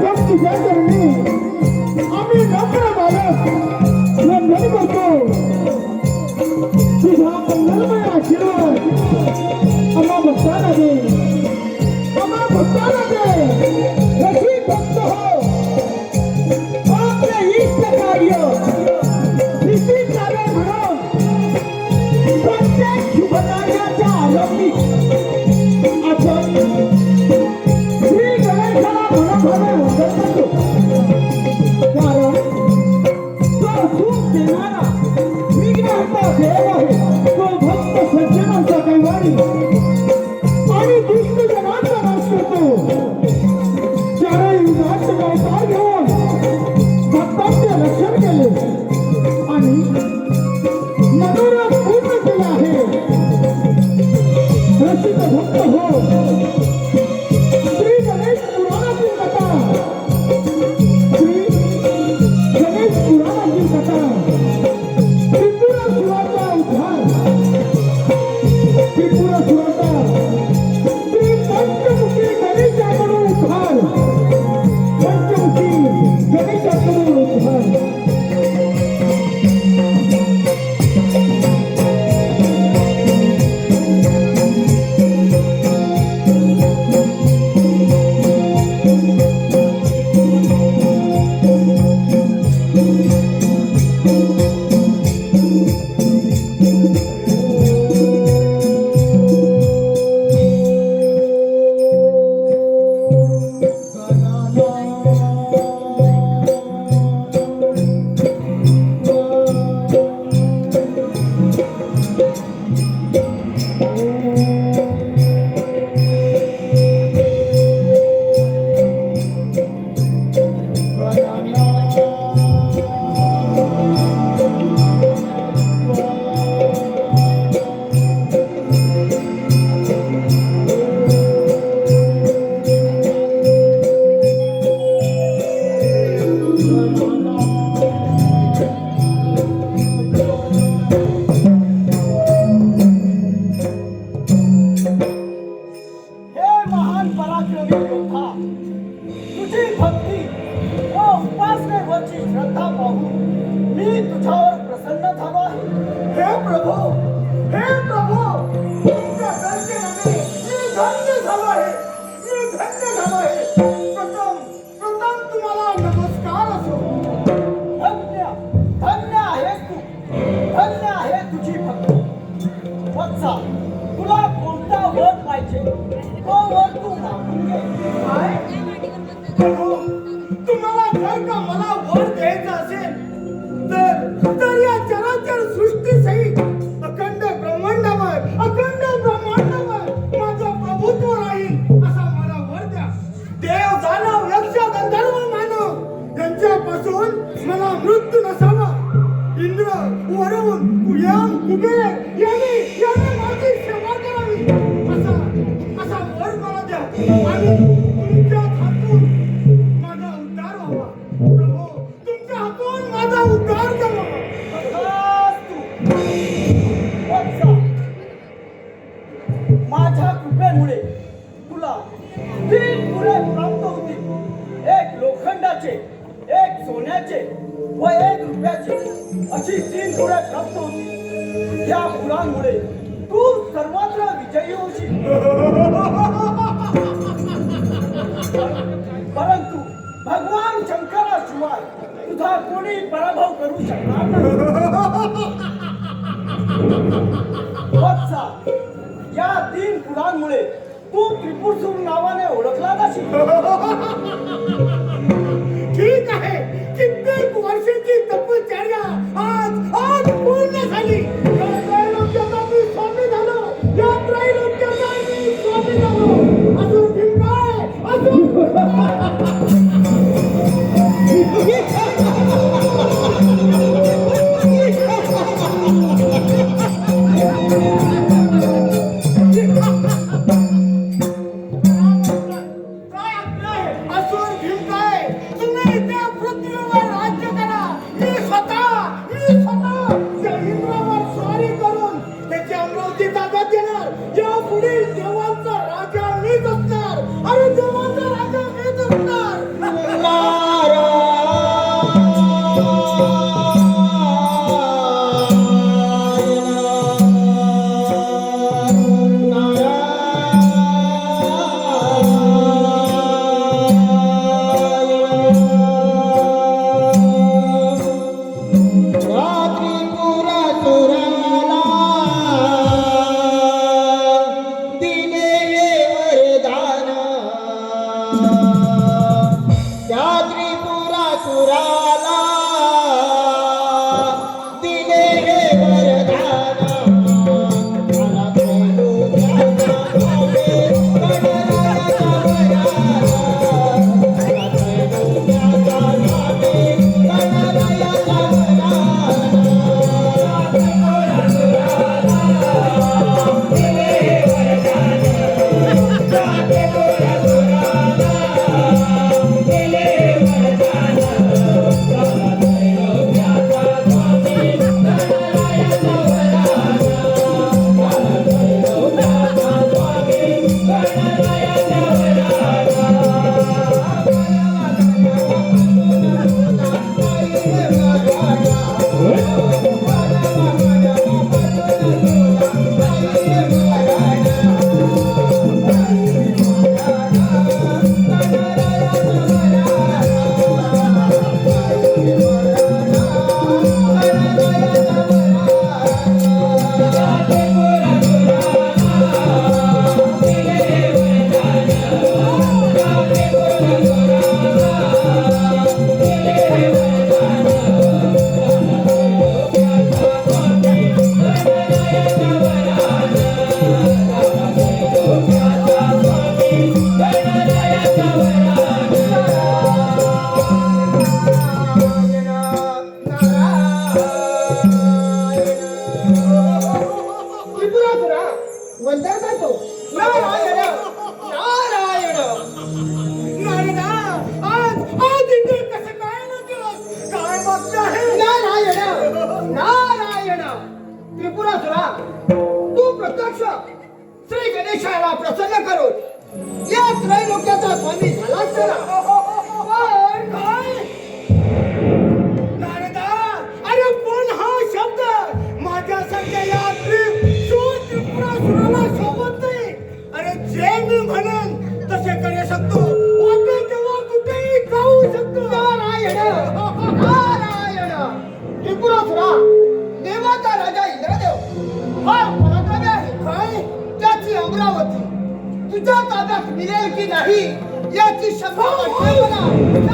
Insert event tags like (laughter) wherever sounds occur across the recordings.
ભક્તિ જાગરણી અમે નકરા બાળક पराक्रमी योद्धा तुझी भक्ती व उपासनेवरची श्रद्धा पाहून मी तुझ्यावर प्रसन्न झालो आहे. हे प्रभू हे प्रभू! विजय प्राप्त या फुलांमुळे तू सर्वत्र विजयी होशील. परंतु भगवान शंकराशिवाय तुझा कोणी पराभव करू शकणार नाही. या तीन फुलांमुळे तू त्रिपुर नावाने ओळखला जाशील. (laughs) ठीक आहे. त्रिपुरासुरा तू प्रत्यक्ष श्री गणेशाला प्रसन्न करून या त्रैलोक्याचा स्वामी झाला साथ मिळेल की नाही? याची शंभर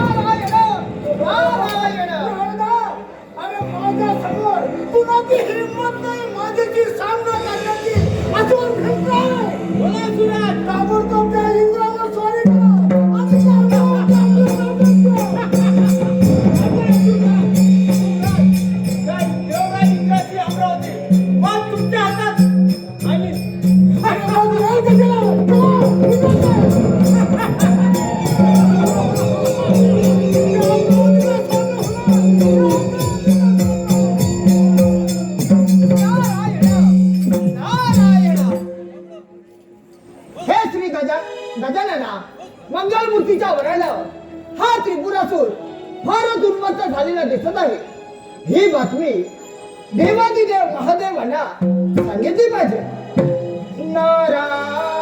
ठाकूर असून फारच उन्मत्त झालेला दिसत आहे. ही बातमी देवादिदेव महादेवांना सांगितली पाहिजे. नारायण!